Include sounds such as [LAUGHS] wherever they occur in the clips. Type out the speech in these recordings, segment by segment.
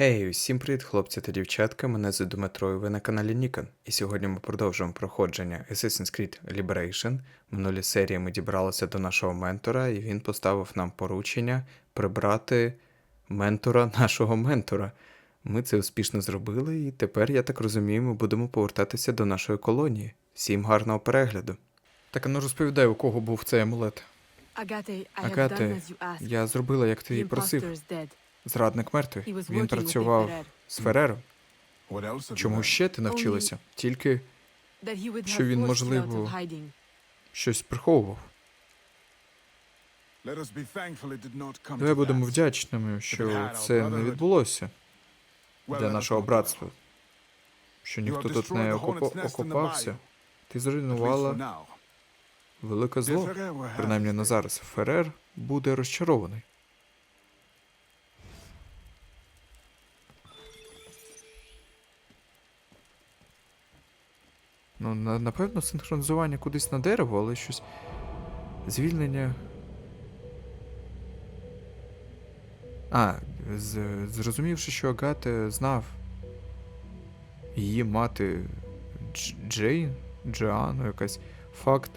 Гей, усім привіт, хлопці та дівчатка. Мене звуть Дмитро, і ви на каналі Nikon. І сьогодні ми продовжуємо проходження Assassin's Creed Liberation. В минулій серії ми дібралися до нашого ментора, і він поставив нам поручення прибрати ментора [LAUGHS] нашого ментора. Ми це успішно зробили, і тепер, я так розумію, ми будемо повертатися до нашої колонії. Всім гарного перегляду. Так, а ну розповідай, у кого був цей амулет. Агате. Я зробила, як ти і просив. Зрадник мертвий. Він працював з you Чому ще ти навчилася? Тільки Що він, можливо, щось приховував. Давай будемо вдячними, що це не відбулося для нашого братства. Що ніхто тут не the окопався. Ти зруйнувала велике зло. Принаймні на зараз. Ферер буде розчарований. Ну, на, напевно, синхронізування кудись на дерево, але щось. Звільнення. А, з, зрозумівши, що Агате знав її мати Дж- Джейн, Джоанну, якась факт,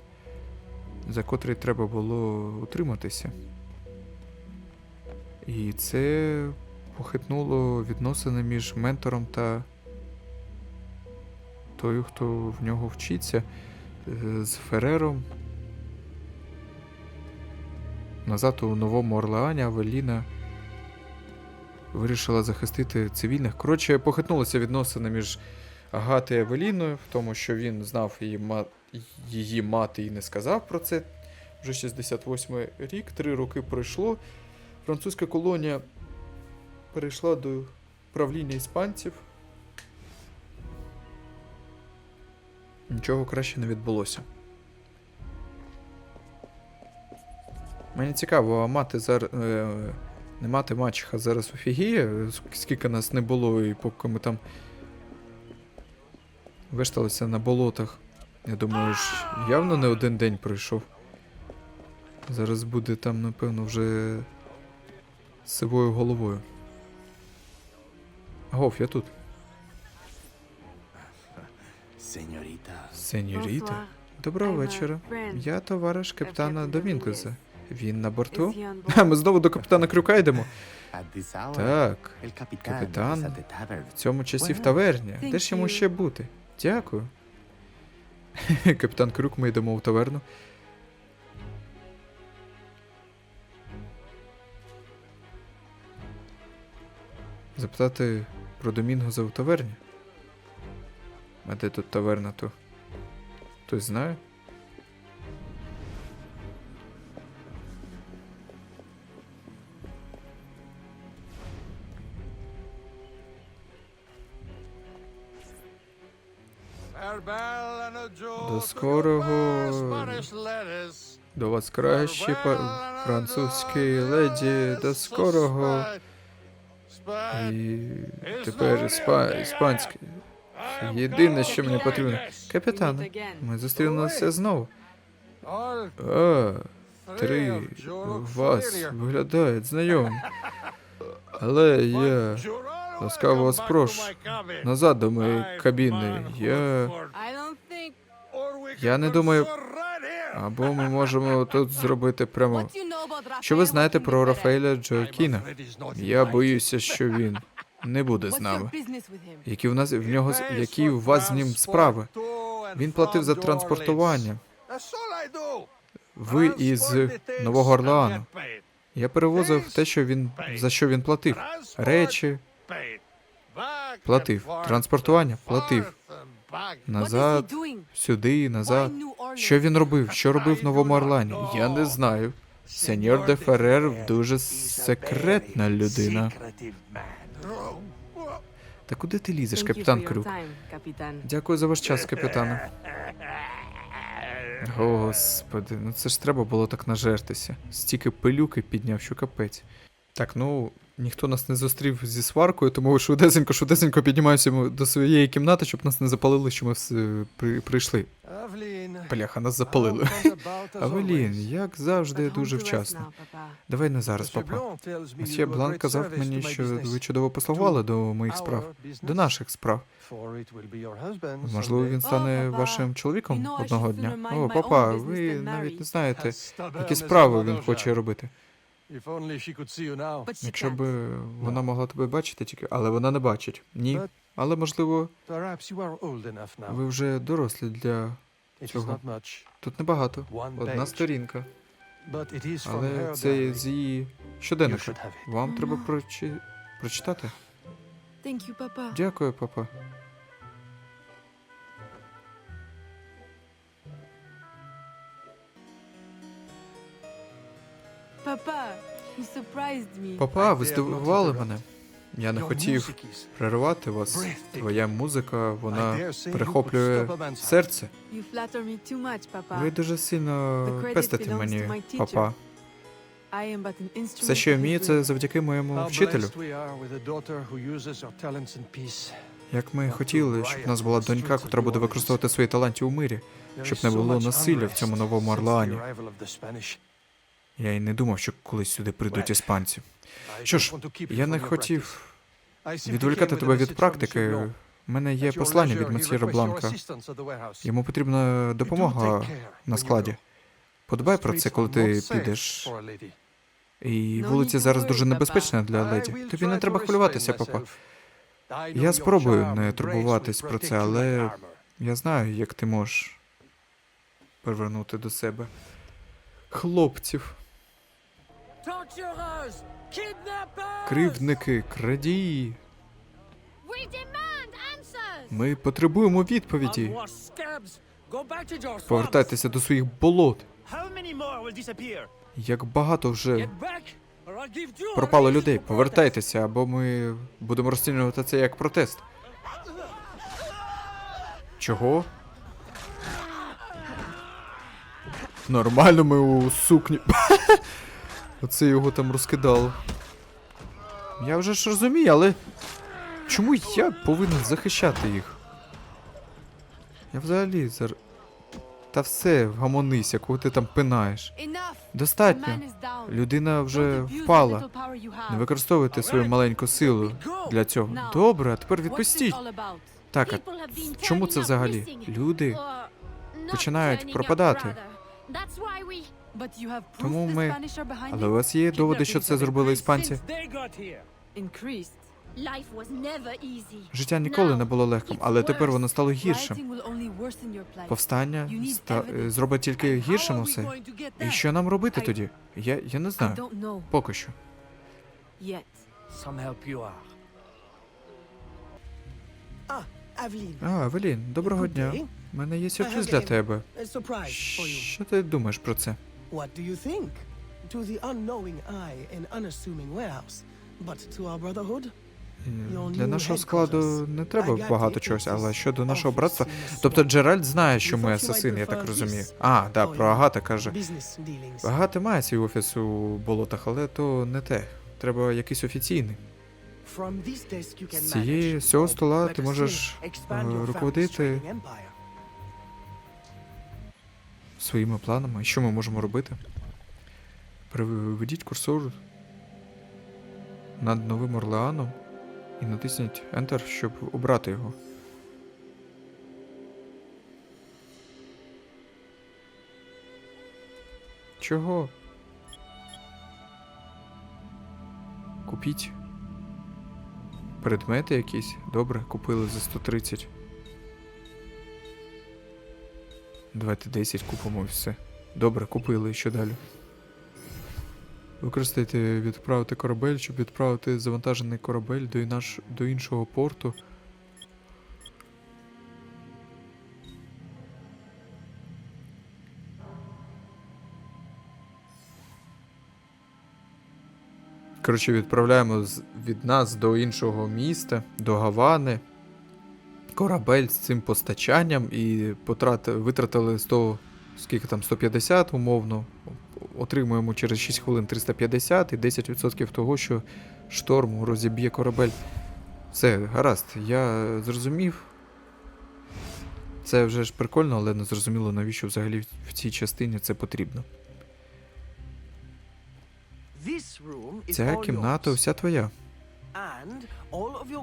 за котрий треба було утриматися. І це похитнуло відносини між ментором та тою, хто в нього вчиться, е, з Ферером. Назад у Новому Орлеані Авеліна вирішила захистити цивільних. Коротше, похитнулися відносини між Агатою і Авеліною, в тому, що він знав її, ма... її мати і не сказав про це. Вже 68 рік, три роки пройшло. Французька колонія перейшла до правління іспанців. Нічого краще не відбулося. Мені цікаво, а мати зараз. Е, не мати мачеха зараз офігіє, скільки нас не було, і поки ми там вишталися на болотах. Я думаю, ж явно не один день пройшов. Зараз буде там, напевно, вже з сивою головою. Гов, я тут. Сеньоріта. Сеньоріта. Доброго вечора. Я товариш капітана Captain Домінкеса. Він на борту? А, [LAUGHS] ми знову до капітана Крюка йдемо. Так, Капітан. в цьому часі в таверні. Де ж йому ще бути? Дякую. [LAUGHS] Капітан Крюк, ми йдемо в таверну. Запитати про Домінгоза в таверні? А де тут таверна то? Хтось знає? До скорого До вас краще, французький леді, до скорого. І тепер іспа... Єдине, що мені потрібно. Again. ми зустрілися знову. А, три вас виглядають знайомі. Але я ласкаво вас прошу назад до моєї кабіни. Я. Я не думаю- Або ми можемо тут зробити прямо. Що ви знаєте про? Рафаеля Джоакіна? Я боюся, що він не буде з нами. Які в нас в нього з- які у вас з ним справи? Він платив за транспортування. Ви із Нового Орлеану. Я перевозив те, що він за що він платив. Речі платив. Транспортування платив. Назад, сюди, назад. Що він робив? Що робив в Новому Орлані? Я не знаю. Сеньор де Феррер дуже секретна людина. Та куди ти лізеш, капітан Крюк? Дякую за ваш час, капітане. Господи, ну це ж треба було так нажертися. Стільки пилюки підняв, що капець. Так, ну, ніхто нас не зустрів зі сваркою, тому швидесенько, швидесенько піднімаємося до своєї кімнати, щоб нас не запалили, що ми при, прийшли. Авлін. Бляха, нас запалили. Авелін, як завжди, дуже вчасно. Давай не зараз, папа. Мсьє Блан казав мені, що ви чудово послугували до моїх справ, до наших справ. Можливо, він стане вашим чоловіком одного дня. О, папа, ви навіть не знаєте, які справи він хоче робити. But she Якщо б вона могла тебе бачити тільки, але вона не бачить. Ні. Але можливо, Ви вже дорослі для цього. Тут небагато. Одна сторінка. Але це з її щоденника. Вам треба [GASPS] прочи... прочитати. Дякую, папа. Папа, ви здивували мене. Я не хотів переривати вас. Твоя музика, вона перехоплює серце. You flatter me too much, Papa. Ви дуже сильно пестите мені, папа. I am but Все, що я вмію, це завдяки моєму вчителю. Як ми хотіли, щоб у нас була донька, котра буде використовувати свої таланти у мирі. щоб не було насилля в цьому новому Орлеані. Я й не думав, що колись сюди прийдуть іспанці. Що ж, я не хотів відволікати тебе від практики. У мене є послання від месьєра Бланка. Йому потрібна допомога на складі. Подбай про це, коли ти підеш. І вулиця зараз дуже небезпечна для леді. Тобі не треба хвилюватися, папа. Я спробую не турбуватись про це, але я знаю, як ти можеш привернути до себе хлопців, кривдники, крадії. We demand answers! Ми потребуємо відповіді. Повертайтеся до своїх болот. Як багато вже пропало людей. Повертайтеся, або ми будемо розцінювати це як протест. Чого? Нормально ми у сукні. [LAUGHS] Оце його там розкидало. Я вже ж розумію, але чому я повинен захищати їх? Я взагалі зар... Та все, вгамонися, кого ти там пинаєш. Достатньо. Людина вже впала. Не використовуйте свою маленьку силу для цього. Добре, а тепер відпустіть. Так, а чому це взагалі? Люди починають пропадати. Тому ми- Spanish are behind Але у вас є доводи, що це зробили іспанці? Increased. Life was never easy. Життя ніколи не було легким, але тепер воно стало гіршим. Rioting will only worsen your plight. Повстання ста... зробить тільки гіршим усе. going to get І що нам робити тоді? Я, я не знаю. Поки що. Авлін, А, Евелін, доброго дня. У мене є сюрприз для тебе. a surprise for you. Що ти думаєш про це? What do you think? To the unknowing eye an unassuming warehouse, but to our brotherhood? Е, Для нашого складу не треба багато чогось, але щодо нашого братства. Тобто Джеральд знає, що ми асасини, я так розумію. А, да, про Агата каже. Агата має свій офіс у болотах, але то не те. Треба якийсь офіційний. З цього стола ти можеш, е, руководити. Своїми планами. Що ми можемо робити? Приведіть курсор над Новим Орлеаном і натисніть Enter, щоб обрати його. Чого? Купіть. Предмети якісь. Добре, купили за 130. Давайте 10 купимо і все. Добре, купили, що далі? Використайте відправити корабель, щоб відправити завантажений корабель до, інаш... до іншого порту. Коротше, відправляємо від нас до іншого міста, до Гавани. Корабель з цим постачанням і потрати... витратили 100, скільки там, 150 умовно. Отримуємо через 6 хвилин 350 і 10% того, що шторму розіб'є корабель. Все, гаразд, я зрозумів. Це вже ж прикольно, але не зрозуміло, навіщо взагалі в цій частині це потрібно. Ця кімната вся твоя.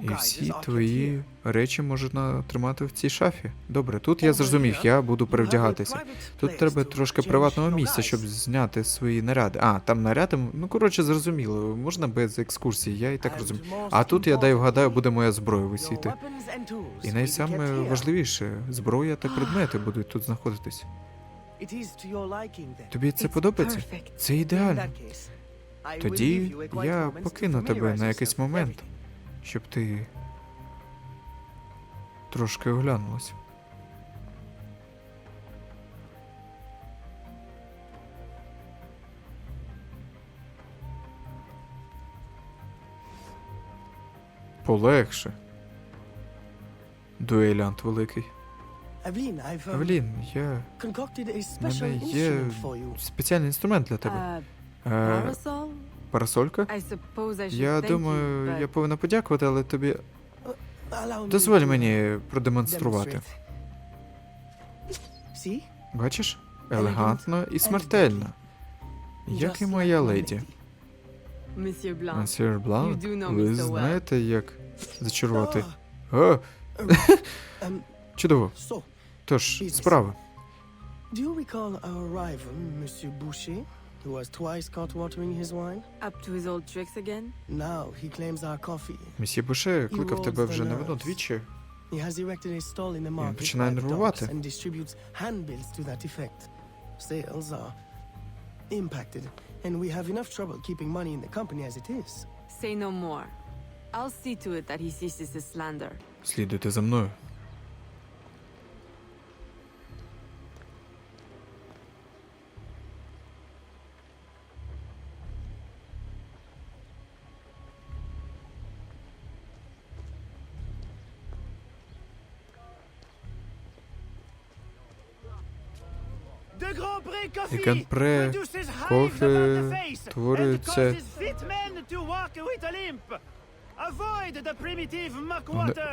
І всі твої речі можна тримати в цій шафі. Добре, тут я зрозумів, я буду перевдягатися. Тут треба трошки приватного місця, щоб зняти свої наряди. А, там наряди, ну коротше, зрозуміло, можна без екскурсій, я і так розумію. А тут, я дай вгадаю, буде моя зброя висіти. І найсаме важливіше, зброя та предмети будуть тут знаходитись. Тобі це подобається? Це ідеально. Тоді я покину тебе на якийсь момент, щоб ти трошки оглянулась. Полегше. Дуелянт великий. Евелін, я. В мене є спеціальний інструмент для тебе. Е? Парасолька? Я думаю, я повинна подякувати, але тобі. Дозволь мені продемонструвати. Бачиш? Елегантно і смертельно. Як і моя леді. Мансір Блан, ви знаєте, як зачарувати. О, Um, [LAUGHS] чудово. Тож, справа. do you recall our rival, Monsieur Boucher, who was twice caught watering his wine? up to his old tricks again? Now he claims our coffee. Месьє Буше кликав тебе вже не одно двічі. He has erected a stall in the market починає by the нервувати. docks and distributes handbills to that effect. Sales are impacted, and we have enough trouble keeping money in the company as it is. Say no more. I'll see to it that he ceases his slander. Слідуйте за мною. Канпре кофе творюється.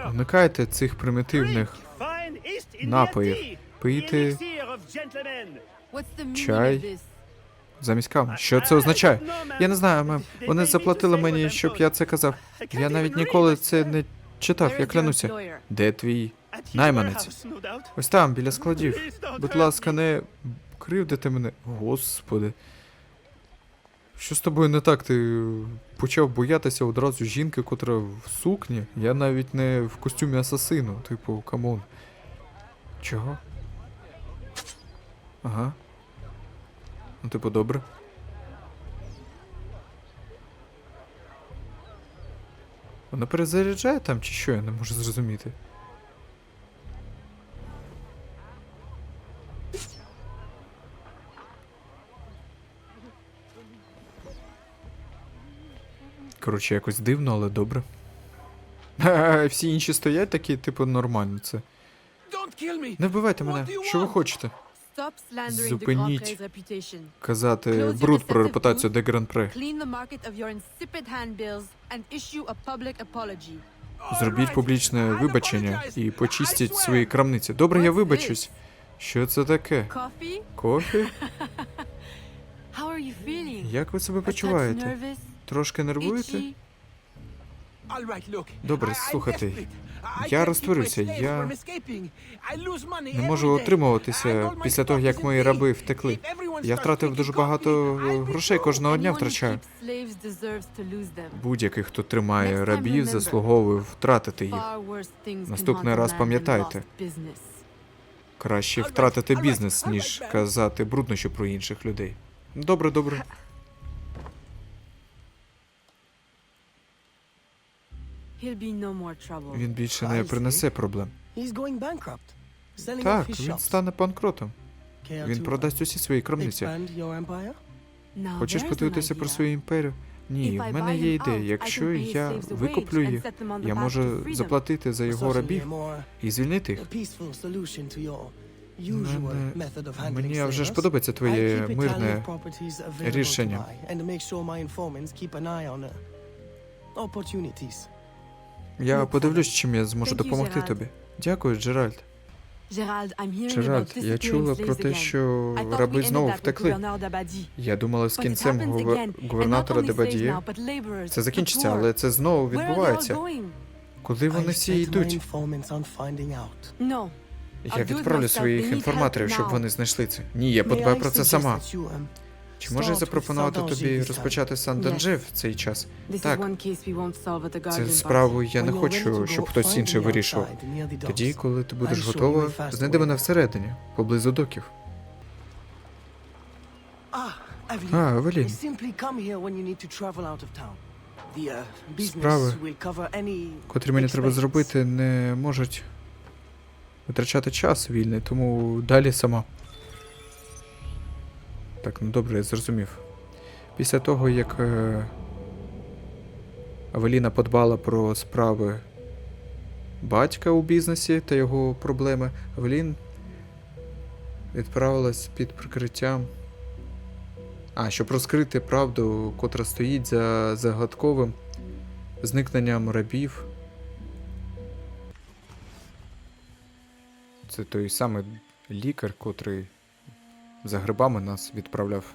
Уникайте цих примітивних напоїв. Пийте Чай. замість кави. Що це означає? Я не знаю, мем. Вони заплатили мені, щоб я це казав. Я навіть ніколи це не читав, я клянуся. Де твій найманець? Ось там, біля складів. Будь ласка, не кривдите мене. Господи. Що з тобою не так? Ти почав боятися одразу жінки, котра в сукні. Я навіть не в костюмі асасину. Типу, камон. Чого? Ага. Ну, типу, добре. Вона перезаряджає там чи що, я не можу зрозуміти. Коротше, якось дивно, але добре. Всі інші стоять такі, типу, нормально це. Не вбивайте мене, що ви хочете? Зупиніть. Казати бруд про репутацію де Гран Пре. Clean the market of your insipid handbills and issue a public apology. Зробіть публічне вибачення і почистіть свої крамниці. Добре, я вибачусь. Що це таке? Кофі? [LAUGHS] Як ви себе почуваєте? Трошки нервуєте? Добре, слухайте. Я розтворився, я не можу отримуватися після того, як мої раби втекли. Я втратив дуже багато грошей кожного дня втрачаю. Будь-який, хто тримає рабів, заслуговує втратити їх. Наступний раз пам'ятайте. Краще втратити бізнес, ніж казати бруднощі про інших людей. Добре, добре. Він більше не принесе проблем. He's going bankrupt. Selling off Так, his він shops. стане банкротом. Він продасть усі свої крамниці. Хочеш подивитися про свою імперію? Ні, в I мене buy є ідея. Якщо я викуплю їх, set them on the я можу заплатити за його рабів і звільнити їх. Мене- Мені вже ж подобається твоє мирне рішення. Я подивлюсь, чим я зможу допомогти Gerald. тобі. Дякую, Джеральд. Джеральд, я чула про те, що раби знову втекли. Я думала з кінцем гувер- губернатора Дебадіє. Це закінчиться, але це знову відбувається. Куди вони всі йдуть? Я відправлю своїх інформаторів, щоб вони знайшли це. Ні, я подбаю про це сама. Um, Чи with запропонувати тобі розпочати сан Данжи в цей час? Так. Guardian справу я не хочу, щоб хтось інший вирішував. Тоді, коли ти будеш готова, знайди мене всередині, поблизу доків. Ah. А, Евелін. Uh, Справи, котрі мені треба зробити, не можуть витрачати час вільний, тому далі сама. Так, ну добре, я зрозумів. Після того, як е, Авеліна подбала про справи батька у бізнесі та його проблеми, Авелін відправилась під прикриттям. А, щоб розкрити правду, котра стоїть за загадковим зникненням рабів. Це той самий лікар, котрий за грибами нас відправляв.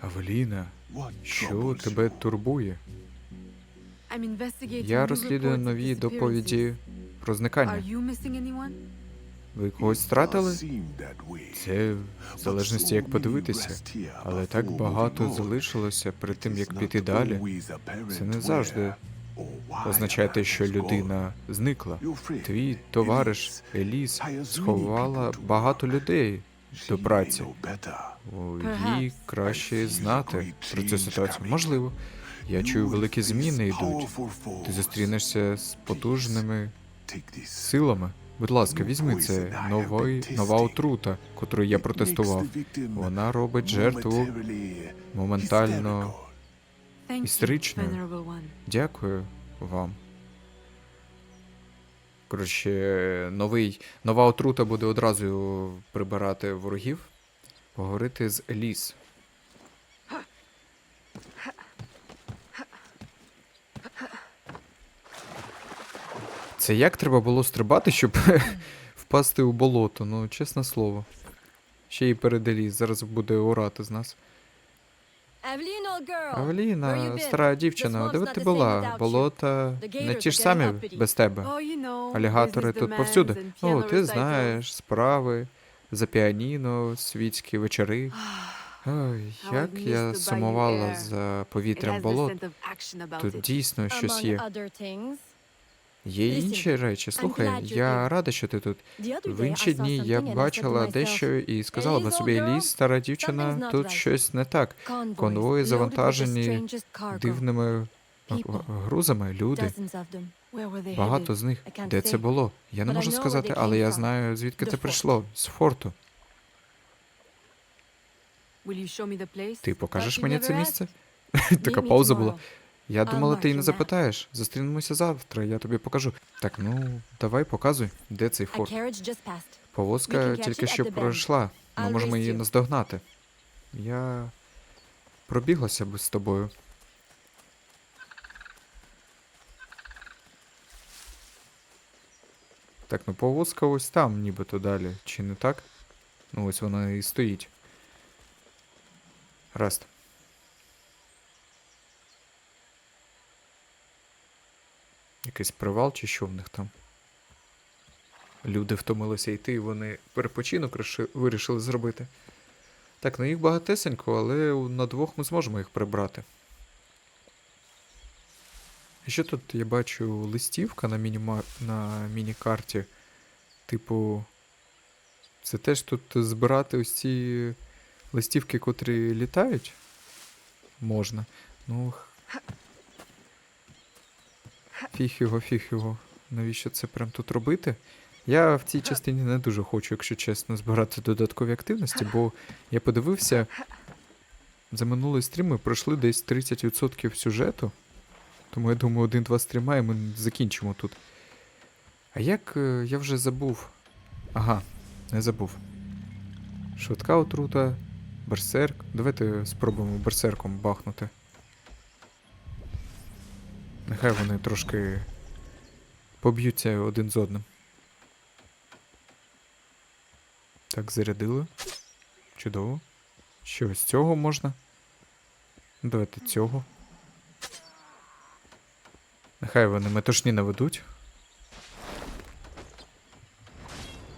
Авеліна, що тебе турбує? Я розслідую нові доповіді про зникання. Ви когось втратили? Це в залежності як подивитися. Але так багато залишилося перед тим, як піти далі. Це не завжди означає те, що людина зникла. Твій товариш Еліс сховала багато людей до праці. Їй краще знати про цю ситуацію. Можливо. Я чую, великі зміни йдуть. Ти зустрінешся з потужними силами. Будь ласка, візьми це. Новий, нова отрута, котру я протестував. Вона робить жертву моментально. Істеричною. Дякую вам. Коротше, новий, нова отрута буде одразу прибирати ворогів. Поговорити з Еліс. Це як треба було стрибати, щоб [LAUGHS] впасти у болото? Ну, чесне слово. Ще й перед Еліс. Зараз буде орати з нас. Been? стара дівчина, де ти not the same була? Болота The не ті ж самі без тебе. Oh, you know, Алігатори тут повсюди. О, ти знаєш, справи, за піаніно, світські вечори. Ой, як я сумувала за повітрям болот. Тут дійсно щось є. Є інші речі. Слухай, я рада, що ти тут. В інші дні я бачила дещо і сказала би "Elise, собі, ліс, стара дівчина, тут right." щось не так. Конвої завантажені дивними грузами, люди. Багато з них. Де це було? Я не можу сказати, але я знаю, звідки це прийшло. З форту. Ти покажеш мені це місце? Така пауза була. Я думала, ти mark не запитаєш. Зустрінемося завтра, я тобі покажу. Так, ну, давай, показуй, де цей форт. Повозка тільки що пройшла. Ми можемо її наздогнати. Я пробіглася би з тобою. Так, ну повозка ось там, нібито далі. Чи не так? Ну ось вона і стоїть. Раст. Якийсь привал чи що в них там? Люди втомилися йти, і вони перепочинок вирішили зробити. Так, ну їх багатесенько, але на двох ми зможемо їх прибрати. І що тут я бачу листівка на, міні на міні-карті. Типу. Це теж тут збирати ось ці листівки, котрі літають? Можна. Ну. Х- Фіг його, фіг його. Навіщо це прям тут робити? Я в цій частині не дуже хочу, якщо чесно, збирати додаткові активності, бо я подивився. За минулий стрім ми пройшли десь 30% сюжету. Тому я думаю, один-два стріма і ми закінчимо тут. А як е, я вже забув. Ага, не забув. Швидка отрута, берсерк. Давайте спробуємо берсерком бахнути. Нехай вони трошки поб'ються один з одним. Так, зарядили. Чудово. Що, з цього можна? Давайте цього. Нехай вони метушні наведуть.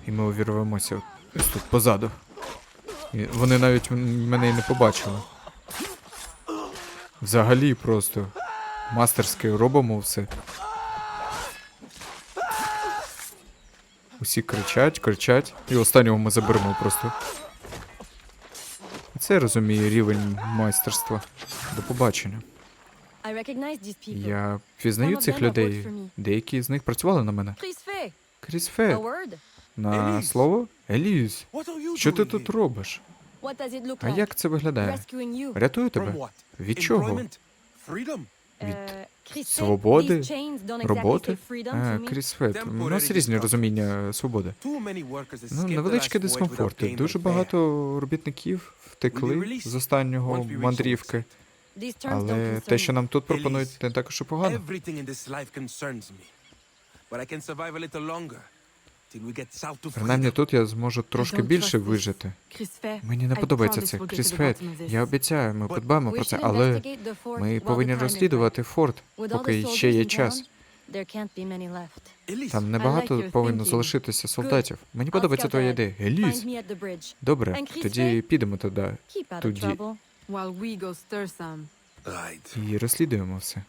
І ми увірвемося ось тут позаду. І вони навіть мене і не побачили. Взагалі просто мастерськи робимо все. Усі кричать, кричать, і останнього ми заберемо просто. Це я розумію рівень майстерства. До побачення. Я впізнаю цих людей. Деякі з них працювали на мене. Chris Fay. Кріс A Фе, word. на слово? You що ти тут робиш? А як це виглядає? Рятую тебе? Від чого? Від Uh, свободи? Роботи? Фет. У нас різні розуміння свободи. Ну, невеличкі дискомфорти. Дуже багато робітників втекли з останнього мандрівки. Але те, що нам тут пропонують, не також і погано. Принаймні тут я зможу трошки don't більше вижити. Chris Fair, Мені не I подобається promise це. we'll get Кріс to the Фет, bottom of this. я обіцяю, ми подбаємо про це, але ми повинні розслідувати форт, поки ще є час. town, there can't be many left. Elise, Там небагато повинно залишитися солдатів. Мені подобається твоя ідея. Bridge. Добре, тоді підемо туди Тоді- і розслідуємо все.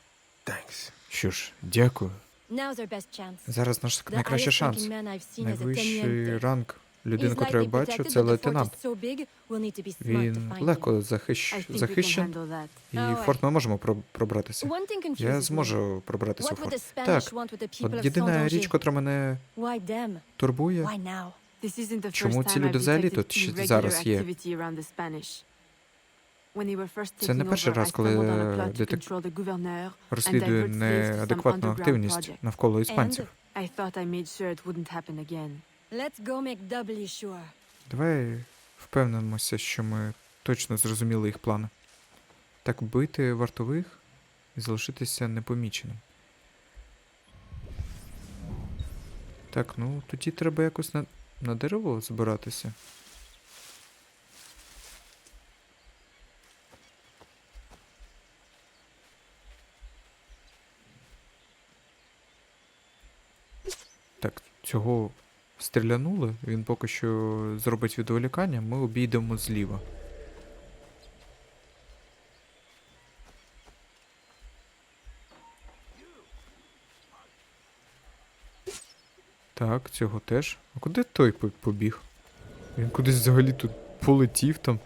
Що ж, дякую. Now's our best chance. Зараз наш The найкращий шанс. ranking man I've seen is a Найвищий ранг людини, яку я бачу, це лейтенант. is so big, we'll need to be smart to Він легко захищ... I think we can захищен, handle that. і Oh, в форт ми можемо про- пробратися. One thing confuses Я зможу пробратися у What would the форт. Spanish Так, want with the people от of єдина річ, котра мене Why them? турбує, Why now? This isn't the Чому first ці time люди взагалі тут зараз є? Це не перший раз, коли stumbled on a plot to детек- control the gouverneur розслідує неадекватну активність навколо іспанців. I thought I made sure it wouldn't happen again. Let's go make doubly sure. Давай впевнимося, що ми точно зрозуміли їх плани. Так бити вартових і залишитися непоміченим. Так, ну тоді треба якось на, на дерево збиратися. Так, цього стрілянули, він поки що зробить відволікання, ми обійдемо зліва. Так, цього теж. А куди той побіг? Він кудись взагалі тут полетів там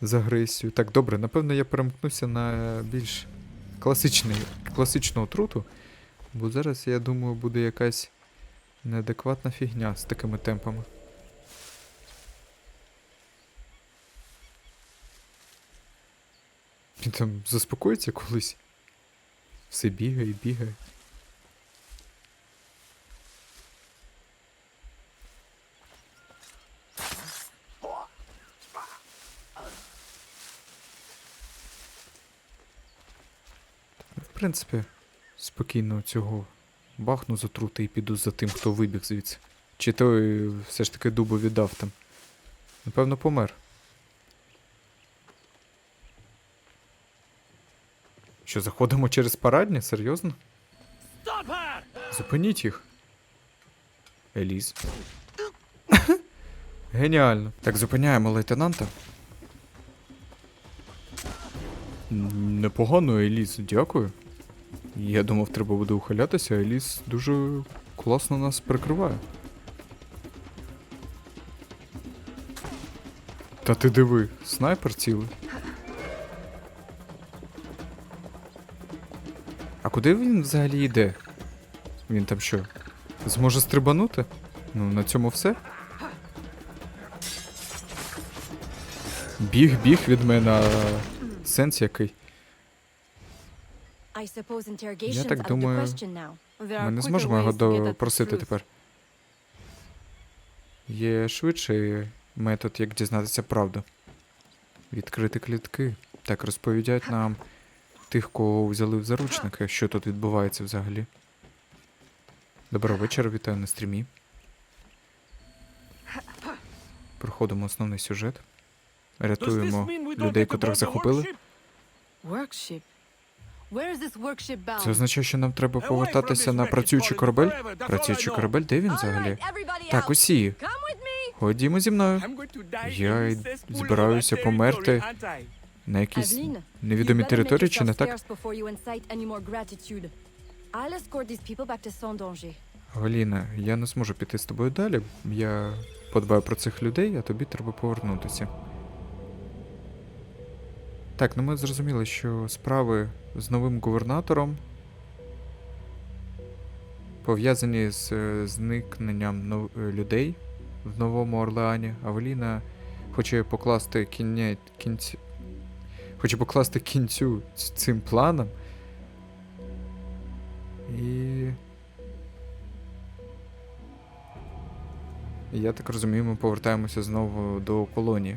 з агресією. Так, добре, напевно, я перемкнуся на більш класичний, класичну отруту, бо зараз, я думаю, буде якась неадекватна фігня з такими темпами. Він там заспокоїться колись. Все бігає, бігає. В принципі, спокійно цього бахну затрути і піду за тим, хто вибіг звідси. Чи той все ж таки дубу віддав там. Напевно, помер. Що, заходимо через парадні? Серйозно? Зупиніть їх. Еліз. [LAUGHS] Геніально. Так, зупиняємо лейтенанта. Непогано, Еліс, дякую. Я думав, треба буде ухилятися, а Еліс дуже класно нас прикриває. Та ти диви, снайпер цілий. А куди він взагалі йде? Він там що? Зможе стрибанути? Ну, на цьому все. Біг, біг від мене. Сенс який. I suppose interrogation's так думаю, question now. There Ми не зможемо його допросити тепер. Є швидший метод, як дізнатися правду. Відкрити клітки. Так розповідають нам тих, кого взяли в заручники. Що тут відбувається взагалі? Доброго вечора, вітаю на стрімі. Проходимо основний сюжет. Рятуємо людей, котрих захопили. Це означає, що нам треба повертатися на працюючий корабель? Працюючий корабель? Де він взагалі? Так, усі. Ходімо зі мною. Я й збираюся померти на якійсь невідомій території, чи не так? Галіна, я не зможу піти з тобою далі. Я подбаю про цих людей, а тобі треба повернутися. Так, ну ми зрозуміли, що справи з новим губернатором пов'язані з е, зникненням нов- е, людей в Новому Орлеані. Авеліна хоче покласти кінець, кінць... хоче покласти кінцю цим планам. І Я так розумію, ми повертаємося знову до колонії.